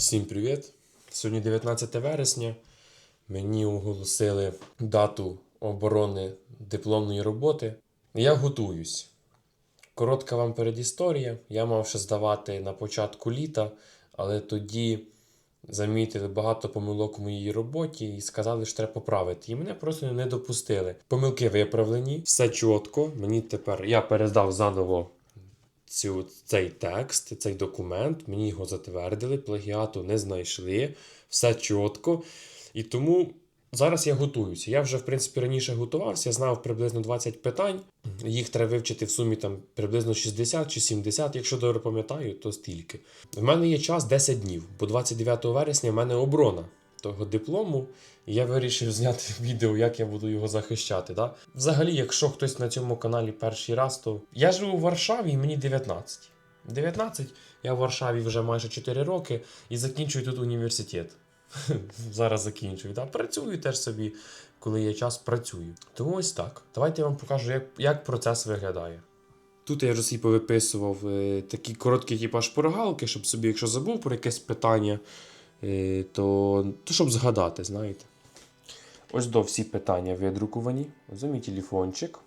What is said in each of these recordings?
Всім привіт! Сьогодні 19 вересня. Мені оголосили дату оборони дипломної роботи. Я готуюсь. Коротка вам передісторія. Я мав ще здавати на початку літа, але тоді замітили багато помилок у моїй роботі і сказали, що треба поправити. І мене просто не допустили. Помилки виправлені, все чітко. Мені тепер я перездав заново цю, цей текст, цей документ, мені його затвердили, плагіату не знайшли, все чітко. І тому зараз я готуюся. Я вже, в принципі, раніше готувався, я знав приблизно 20 питань. Їх треба вивчити в сумі там приблизно 60 чи 70, якщо добре пам'ятаю, то стільки. В мене є час 10 днів, бо 29 вересня в мене оборона того диплому, і я вирішив зняти відео, як я буду його захищати. Да? Взагалі, якщо хтось на цьому каналі перший раз, то я живу в Варшаві і мені 19. 19, я в Варшаві вже майже 4 роки і закінчую тут університет. Зараз закінчую. Да? Працюю теж собі, коли є час, працюю. Тому ось так. Давайте я вам покажу, як, як процес виглядає. Тут я вже собі повиписував е, такі короткі типа шпоргалки, щоб собі, якщо забув про якесь питання, то, то щоб згадати, знаєте. Ось до всі питання видруковані. Ось мій телефончик.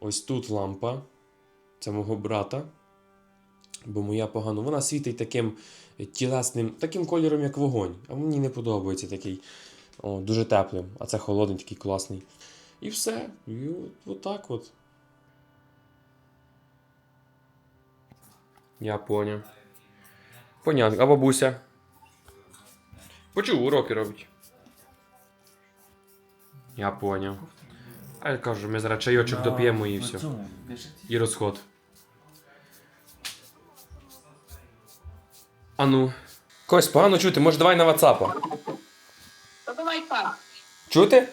Ось тут лампа. Це мого брата. Бо моя погано. Вона світить таким тілесним, таким кольором, як вогонь. А мені не подобається такий. О, дуже теплим. А це холодний, такий класний. І все. І от, отак от. Я поняв. Понятно. А бабуся? Почув, уроки робить. Я поняв. А я кажу, ми зараз чайочок доп'ємо і все. І розход. Ану. Когось погано чути, може давай на WhatsApp. Та давай так. Чути?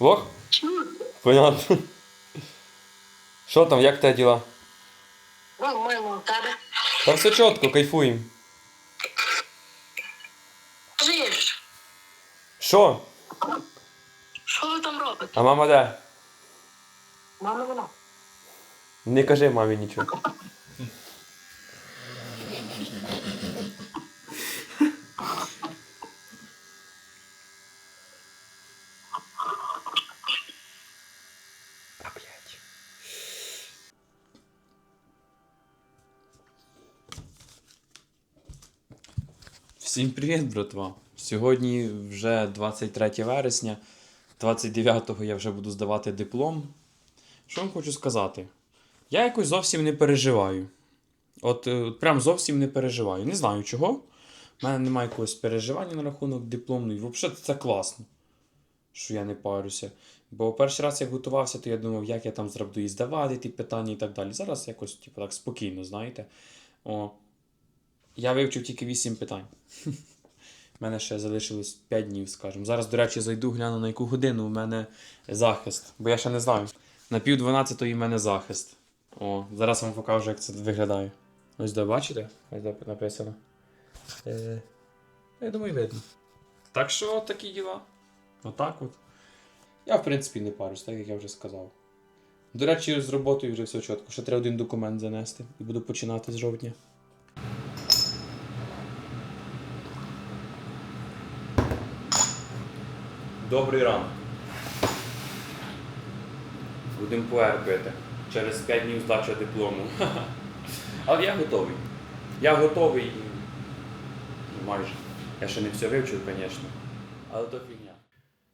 Лох? Чую. Понятно. Що там, як тебе діла? Нормально у тебе. Та все чітко, кайфуємо. Що? Що ви там робите? А мама де? Мама вона. Не кажи мамі нічого. Всім привіт, братва! Сьогодні вже 23 вересня, 29-го я вже буду здавати диплом. Що вам хочу сказати? Я якось зовсім не переживаю. От, е, прям зовсім не переживаю. Не знаю чого. У мене немає якогось переживання на рахунок дипломної. Взагалі це класно, що я не парюся. Бо перший раз як готувався, то я думав, як я там зроблю і здавати ті питання і так далі. Зараз якось типу, так спокійно, знаєте. О, я вивчив тільки 8 питань. У мене ще залишилось 5 днів, скажімо. Зараз, до речі, зайду, гляну на яку годину у мене захист. Бо я ще не знаю. На пів дванадцятої в мене захист. О, зараз вам покажу, як це виглядає. Ось де бачите? Ось де написано. Е, я думаю, видно. Так що такі діла. Отак от. Я, в принципі, не парюсь, так як я вже сказав. До речі, з роботою вже все чітко. Ще треба один документ занести і буду починати з жовтня. Добрий ранок. Будемо пуер пити. Через 5 днів здача диплому. Але я готовий. Я готовий і ну, майже. Я ще не все вивчив, звісно. Але то фігня.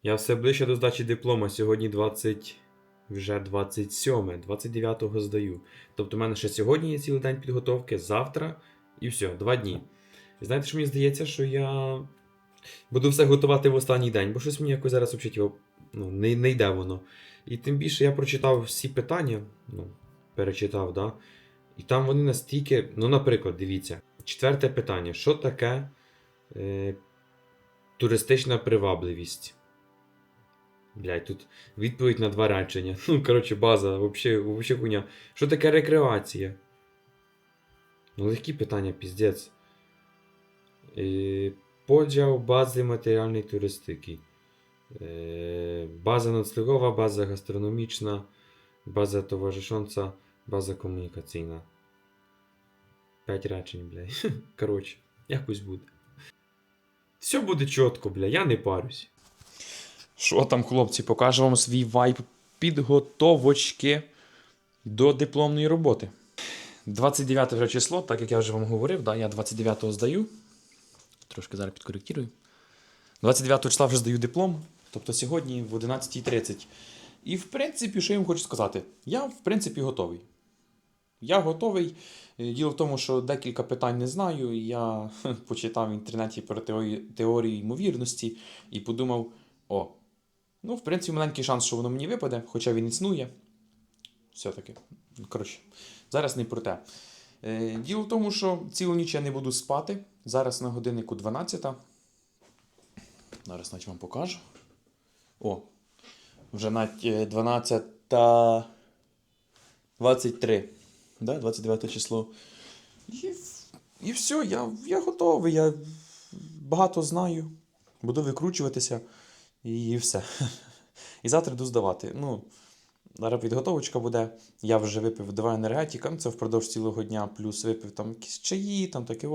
Я все ближче до здачі диплома. Сьогодні 20. Вже 27, 29-го здаю. Тобто, в мене ще сьогодні є цілий день підготовки, завтра і все, два дні. І знаєте, що мені здається, що я буду все готувати в останній день, бо щось мені якось зараз взагалі типу, ну, не, не йде воно. І тим більше я прочитав всі питання, ну, перечитав, да? і там вони настільки. Ну, наприклад, дивіться, четверте питання: що таке е, туристична привабливість? Блять, тут відповідь на два речення. Ну, коротше, база, взагалі, хуйня. Що таке рекреація? Ну, легкі питання, піздець. Е, поділ бази матеріальної туристики. Е, База noclegowa, база гастрономічна, база товаришонця, база комунікаційна. П'ять речень, блядь. Коротше. Якось буде. Все буде чітко, бля, я не парюсь. Що там, хлопці, покажу вам свій вайб підготовочки до дипломної роботи. 29 число, так як я вже вам говорив, да, я 29-го здаю. Трошки зараз підкоректирую. 29 числа вже здаю диплом, тобто сьогодні в 11.30. І в принципі, що я вам хочу сказати? Я в принципі готовий. Я готовий. Е, Діло в тому, що декілька питань не знаю. Я почитав в інтернеті про теорії ймовірності і подумав: о, ну, в принципі, маленький шанс, що воно мені випаде, хоча він існує. Все-таки. Коротше, зараз не про те. Е, Діло в тому, що цілу ніч я не буду спати. Зараз на годиннику 12. Зараз навіть вам покажу. О, вже навіть е, 12. 23. Да, 29 число. І, і все, я, я готовий. Я багато знаю. Буду викручуватися. І все. І завтра йду здавати. Ну, зараз підготовочка буде. Я вже випив два енергетика, це впродовж цілого дня, плюс випив там якісь чаї, там таке.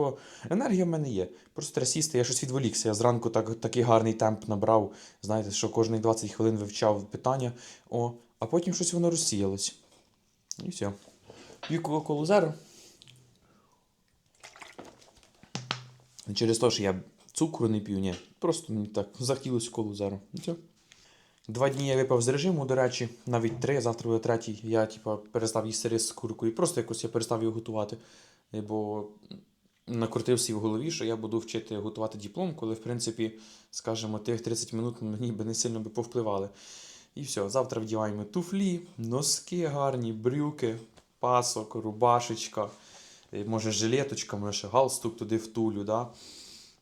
Енергія в мене є. Просто треба я щось відволікся. Я зранку так, такий гарний темп набрав. Знаєте, що кожні 20 хвилин вивчав питання. О, а потім щось воно розсіялось. І все. П'ю кока-колу зеро. Через те, що я цукру не п'ю, ні. Просто мені так захотілося колу зеро. І все. Два дні я випав з режиму, до речі, навіть три, завтра буде третій. Я типа, перестав їсти рис з куркою. Просто якось я перестав його готувати. Е, Бо накрутився в голові, що я буду вчити готувати диплом, коли, в принципі, скажімо, тих 30 минут мені би не сильно би повпливали. І все, завтра вдіваємо туфлі, носки гарні, брюки, пасок, рубашечка, е, може жилеточка, може галстук туди втулю, да?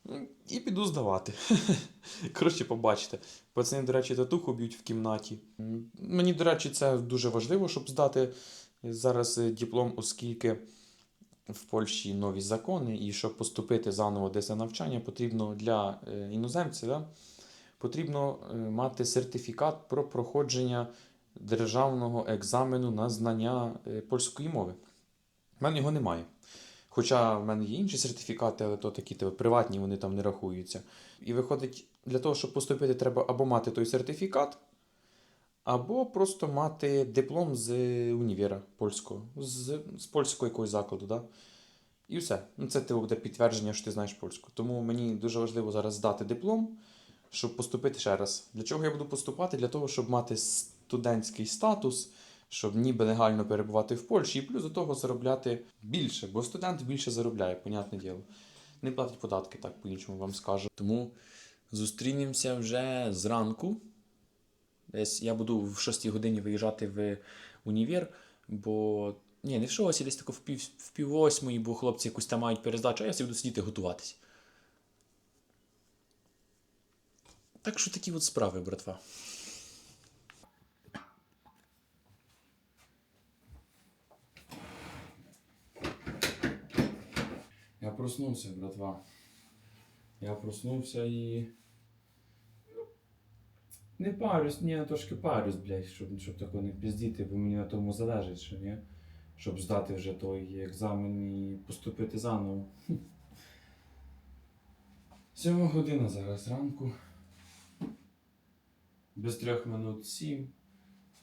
Ну, І піду здавати. Коротше, побачите. Пацани, до речі, татуху б'ють в кімнаті. Мені, до речі, це дуже важливо, щоб здати зараз е, диплом, оскільки в Польщі нові закони, і щоб поступити заново десь на навчання, потрібно для е, іноземців, да? потрібно е, мати сертифікат про проходження державного екзамену на знання польської мови. У мене його немає. Хоча в мене є інші сертифікати, але то такі типу, приватні, вони там не рахуються. І виходить, для того, щоб поступити, треба або мати той сертифікат, або просто мати диплом з універа польського, з, з польського якогось закладу. Да? І все. Ну, це типу, буде підтвердження, що ти знаєш польську. Тому мені дуже важливо зараз здати диплом, щоб поступити ще раз. Для чого я буду поступати? Для того, щоб мати студентський статус, щоб ніби легально перебувати в Польщі, і плюс до того заробляти більше, бо студент більше заробляє, понятне діло. Не платить податки, так по-іншому вам скажу. Тому зустрінемося вже зранку. Десь я буду в 6 годині виїжджати в універ, бо. Ні, не в 6, десь тако в пів, в пів восьмої, бо хлопці якусь там мають перездачу, а я буду сидіти готуватись. Так що такі от справи, братва. Я проснувся, братва. Я проснувся і. Не парюсь, ні, я трошки парюсь, блядь, щоб, щоб такого не піздіти, бо мені на тому залежить, що ні. Щоб здати вже той екзамен і поступити заново. Сьома година зараз ранку. Без трьох минут сім.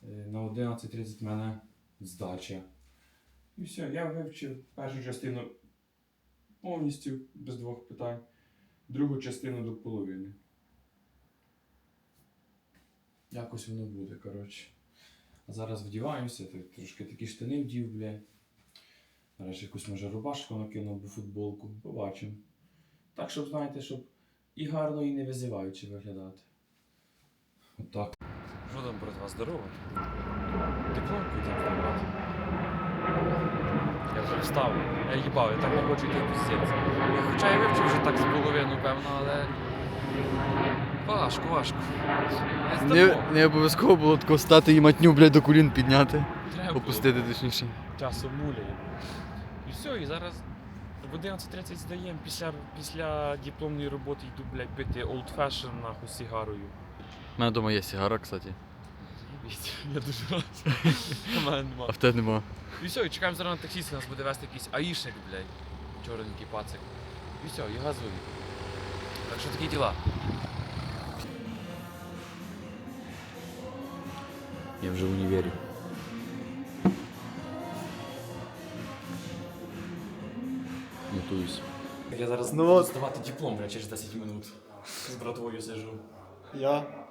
Е, На 11.30 в мене здача. І все, я вивчив першу частину повністю, без двох питань, другу частину до половини. Якось воно буде, коротше. А зараз вдіваємося, так, трошки такі штани вдів, бля. Зараз якусь може рубашку накинув або футболку. Побачимо. Так, щоб знаєте, щоб і гарно, і не визиваючи виглядати. Отак. Що там, братва, здорово? Дипломку йдемо здавати. Я вже встав. Я їбав, я так не хочу йти піздець. Я хоча я вивчив вже так з половину, певно, але. Важко, важко. Не, не обов'язково було тако встати і матню, блядь, до колін підняти. Треба. Опустити точніше. часу муляє. І все, і зараз в 11.30 здаємо, після, після дипломної роботи йду, блядь, пити old fashion нахуй з сигарою. У мене вдома є сігара, кстати. Я дуже рад. У мене нема. А в тебе нема. І все, і чекаємо зараз на таксіста, нас буде вести якийсь аїшник, блядь. Чорненький пацик. І все, і газую. Так що такі діла. Я вже в універі. Готуюсь. Я зараз Ну от. здавати диплом, бля, через 10 минут. З братвою сижу. Я.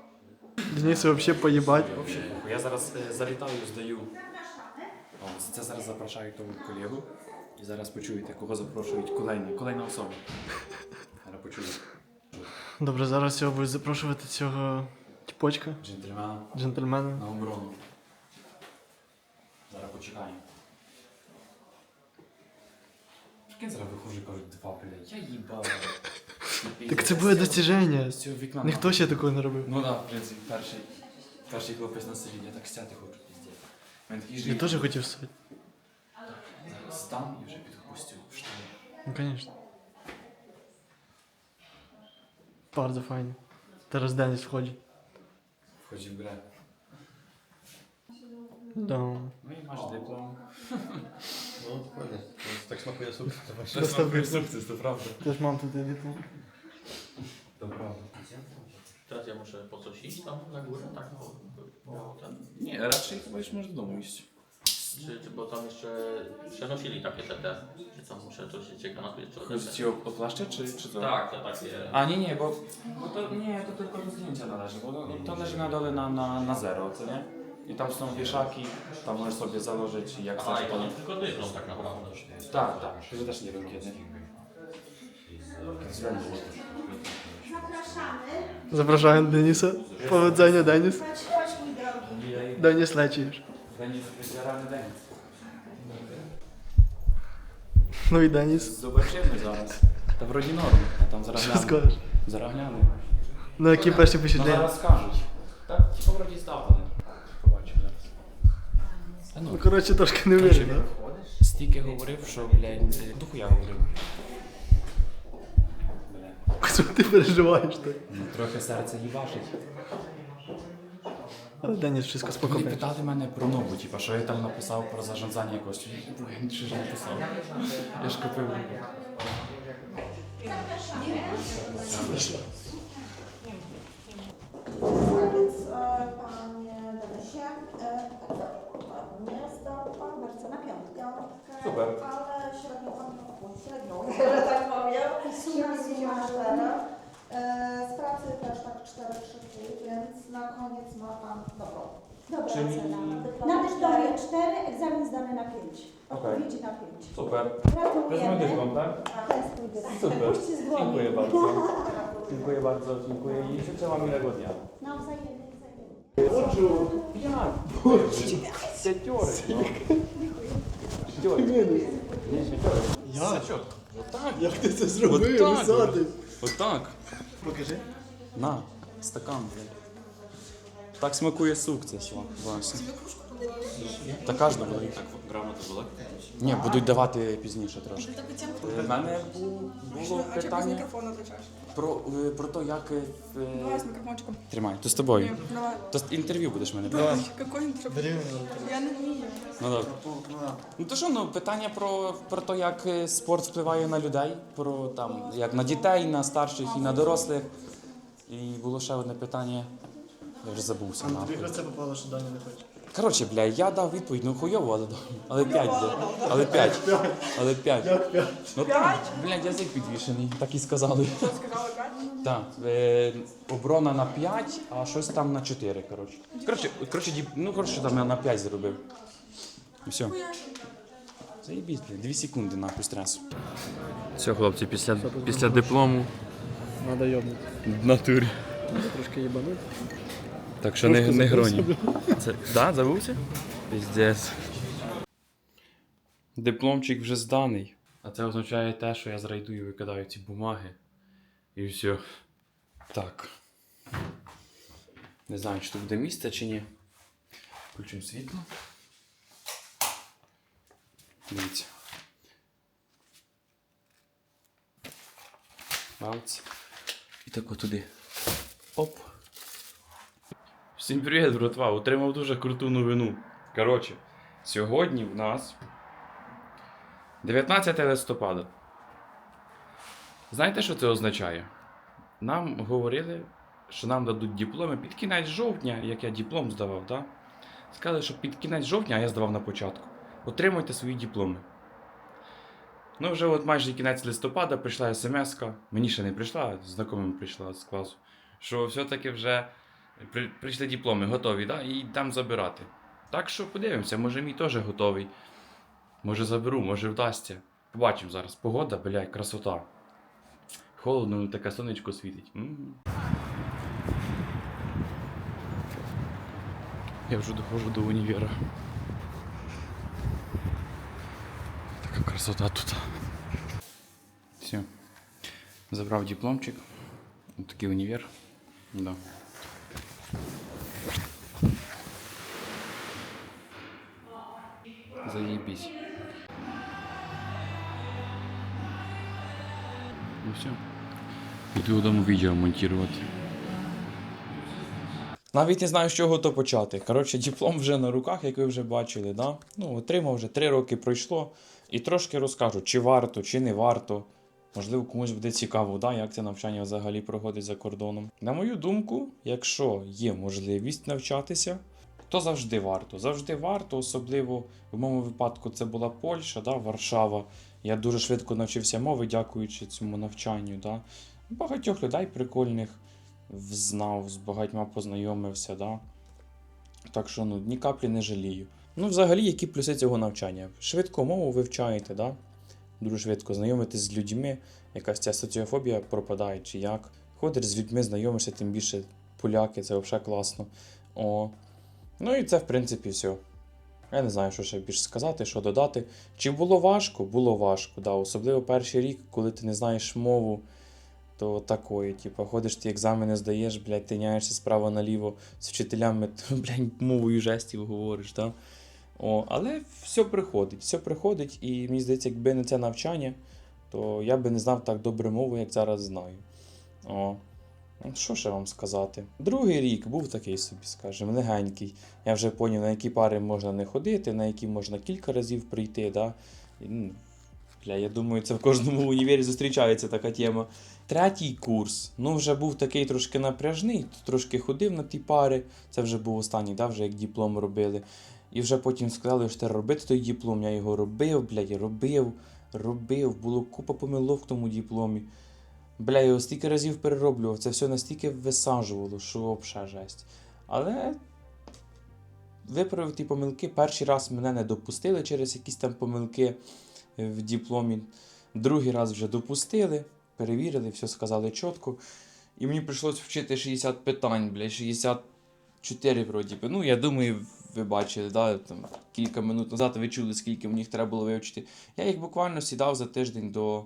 Денис вообще поїбать. Вообще, похуй. я зараз е, залітаю, здаю. О, це зараз запрошую того колегу. І зараз почуєте, кого запрошують kolejні, kolejна особа. Зараз почуєте. Добре, зараз його будуть запрошувати цього тіпочка, Джентльмена джентльмена. на оборону. Зараз почекаємо. Прикинь, зараз виходжу і кажуть, два, блядь, я їбав. Так це буде достіження. З цього вікна. Ніхто ще такого не робив. Ну так, в принципі, перший, перший хлопець на селі, я так стяти хочу, піздець. Він такий Я живий. теж хотів стати. Стан і вже підхопустю в штани. Ну, звісно. Bardzo файно. Teraz Деніс входить. Входжу в гре. Да. Ну і маєш диплом. Tak smakuje sukces. Це супер сукцес, це правда. Теж мам тут диплом. Iść tam na górę, tak? Bo, bo, ten, Nie, raczej chyba już możesz do domu iść. czy, czy, bo tam jeszcze przenosili takie te, te czy co, muszę coś się ciekawe na jeszcze Chodzi ci o, o plaszcze, czy, czy co? Tak, te takie... A nie, nie, bo, bo to nie, to tylko do zdjęcia należy, bo to, to leży na dole na, na, na zero, co nie? I tam są wieszaki, tam możesz sobie założyć i jak A, chcesz i to... to tylko dyplom tak naprawdę. Tak, tak, że też nie wiem kiedy. Względu. Zapraszałem Denisa. Powodzenia, Denis. Chodź, chodź mój drogi. Denis lecisz. Będzie wydzierany dzień. No i Denis. Zobaczymy zaraz. To wrodzi norm, a tam zaraz Wszystko. Zarahniany. Na jakim persze No posiedzenie? zaraz скажуть. Так, ci powrodzi ставили. Побачимо зараз. Та Ну, ну, коротше, трошки не вірю, да? стільки говорив, що, блядь, е, дохуя говорив. Бля. Що ти переживаєш так? Ну, трохи серце їбашить. Але Деніс, wszystko Вони spokojnie. питали мене про нову, типу, що я там написав про зарządzanie якось. Бо я нічого ж не писав. Я ж купив. Więc e, panie Denisie, e, ładnie zdał pan bardzo na piątkę. Super. Ale średnio pan no, średnią, że tak powiem. Średnio ma cztery. E, Z pracy też tak cztery krzyki, więc na koniec ma pan dobrą. Dobra Czyli- ocena. Na dyplomie 4, egzamin zdany na 5. Okej. Odpowiedzi na 5. Super. Gratulujemy. tak? To jest twój dyplom. Super. Puśćcie z dłoni. Dziękuję bardzo. Dziękuję bardzo, dziękuję i życzę wam miłego dnia. No, wzajemnie, wzajemnie. Як? Як ти це зробив? Висадив? Отак. Покажи. На, стакан, блядь. Так смакує сук це все, власне. Та кожна буде. Так грамота була? Ні, будуть давати пізніше трошки. У мене бу- було питання про, е, про те, як... е, Давай с микрофончиком. Тримай, то з тобою. Давай. То з- інтерв'ю будеш мене брати. Какой интервью? Я не вмію. Ну добре. Ну то що, ну питання про, про те, як е, спорт впливає на людей, про там як на дітей, на старших і на дорослих. І було ще одне питання. Я вже забувся. Тобі нахуй. про це попало, що Даня не хоче. Коротше, бля, я дав відповідь, ну хуйово, але дав. Але п'ять, бля. Але п'ять. Але п'ять. Ну так, блядь, язик підвішений, так і сказали. Пять. Так, е, оборона на 5, а щось там на 4, коротше. Коротше, коротше, діп- ну коротше, там я на 5 зробив. І все. Заєбісь, блядь, 2 секунди нахуй стресу. Все, хлопці, після, після диплому Надо йобнути. в натурі. Трошки їбанути. Так що не, Трошки не забувся. гроні. Це, да, забувся? Піздець. Дипломчик вже зданий. А це означає те, що я зрайду і викидаю ці бумаги. І все. Так. Не знаю, чи тут буде місце чи ні. Включимо світло. Дивіться. Бац. І так отуди. Оп. Всім привіт, братва! Отримав дуже круту новину. Коротше, сьогодні в нас 19 листопада. Знаєте, що це означає? Нам говорили, що нам дадуть дипломи під кінець жовтня, як я диплом здавав, так? Сказали, що під кінець жовтня, а я здавав на початку. Отримуйте свої дипломи. Ну, вже от майже кінець листопада прийшла смс Мені ще не прийшла, знайомим прийшла з класу. Що все-таки вже при- прийшли дипломи, готові, да? і там забирати. Так що подивимося, може мій теж готовий. Може заберу, може вдасться. Побачимо зараз. Погода, блядь, красота. Холодно, ну таке сонечко світить. М. Я вже доходжу до універа. Така красота тут. Все. Забрав дипломчик. Ось такий універ. Да. Заебись. Ну все. Іду додому відео монтувати. Навіть не знаю, з чого то почати. Коротше, диплом вже на руках, як ви вже бачили, да? Ну, отримав вже 3 роки пройшло. І трошки розкажу, чи варто, чи не варто. Можливо, комусь буде цікаво, да, як це навчання взагалі проходить за кордоном. На мою думку, якщо є можливість навчатися, то завжди варто. Завжди варто, особливо в моєму випадку це була Польща, да, Варшава. Я дуже швидко навчився мови, дякуючи цьому навчанню. Да. Багатьох людей прикольних взнав, з багатьма познайомився. Да. Так що ну, ні каплі не жалію. Ну, взагалі, які плюси цього навчання? Швидко мову вивчаєте, да? дуже швидко знайомитесь з людьми, якась ця соціофобія пропадає, чи як. Ходиш з людьми, знайомишся, тим більше поляки, це взагалі класно. О. Ну і це, в принципі, все. Я не знаю, що ще більше сказати, що додати. Чи було важко? Було важко, да. Особливо перший рік, коли ти не знаєш мову, то такої, типу, ходиш ти екзамени здаєш, блядь, тиняєшся справа наліво з вчителями, блядь, мовою жестів говориш, да? О, але все приходить, все приходить, і мені здається, якби не це навчання, то я би не знав так добре мову, як зараз знаю. О. Що ще вам сказати? Другий рік був такий собі, скажімо, легенький. Я вже поняв, на які пари можна не ходити, на які можна кілька разів прийти. Да? Ну, бля, я думаю, це в кожному універі зустрічається така тема. Третій курс, ну вже був такий трошки напряжний, трошки ходив на ті пари. Це вже був останній, да, вже як диплом робили. І вже потім сказали, що треба робити той диплом. Я його робив, блядь, робив, робив. Було купа помилок в тому дипломі. Бля, його стільки разів перероблював, це все настільки висаджувало, що взагалі жесть. Але виправив ті помилки. Перший раз мене не допустили через якісь там помилки в дипломі. Другий раз вже допустили, перевірили, все сказали чітко. І мені прийшлось вчити 60 питань, бля, 64 вроді би. Ну, я думаю, ви бачили, да, там, кілька минут назад ви чули, скільки мені їх треба було вивчити. Я їх буквально сідав за тиждень до,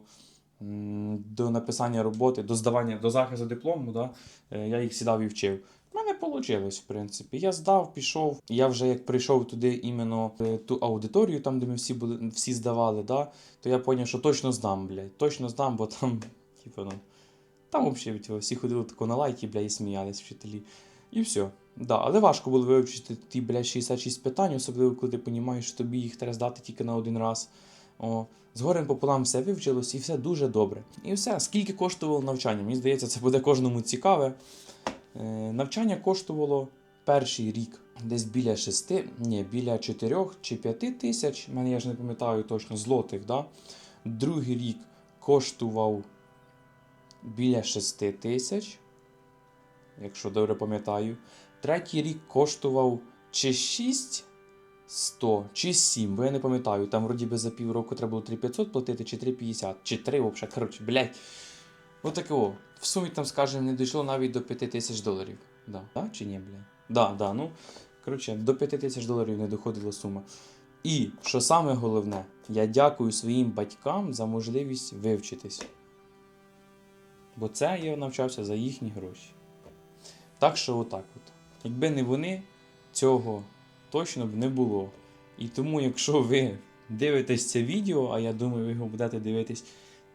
до написання роботи, до здавання, до захисту диплому. Да, е, я їх сідав і вчив. У мене вийшло, в принципі. Я здав, пішов. Я вже як прийшов туди іменно ту аудиторію, там, де ми всі були, всі здавали, да, то я зрозумів, що точно здам, блядь. Точно здам, бо там, типу, ну. Там взагалі типу, всі ходили тако на лайки, бля, і сміялись вчителі. І все. Да, але важко було вивчити ті, бля, 66 питань, особливо коли ти розумієш, що тобі їх треба здати тільки на один раз. О, з горем пополам все вивчилось і все дуже добре. І все, скільки коштувало навчання? Мені здається, це буде кожному цікаве. Е, навчання коштувало перший рік десь біля 6, ні, біля 4 чи 5 тисяч, мене я ж не пам'ятаю точно, злотих. Да? Другий рік коштував біля 6 тисяч, якщо добре пам'ятаю. Третій рік коштував чи 6 100, чи 7, бо я не пам'ятаю. Там вроді би за півроку треба було 3500 платити, чи 350, чи 3 взагалі. Коротше, блядь. Отаке о. В сумі там, скажімо, не дійшло навіть до 5 тисяч доларів. Да. Да? Чи ні, блядь? Да, да, ну. Коротше, до 5 тисяч доларів не доходила сума. І, що саме головне, я дякую своїм батькам за можливість вивчитись. Бо це я навчався за їхні гроші. Так що отак от. Якби не вони, цього точно б не було. І тому, якщо ви дивитесь це відео, а я думаю, ви його будете дивитись,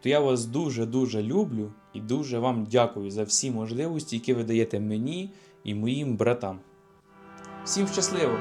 то я вас дуже-дуже люблю і дуже вам дякую за всі можливості, які ви даєте мені і моїм братам. Всім щасливо!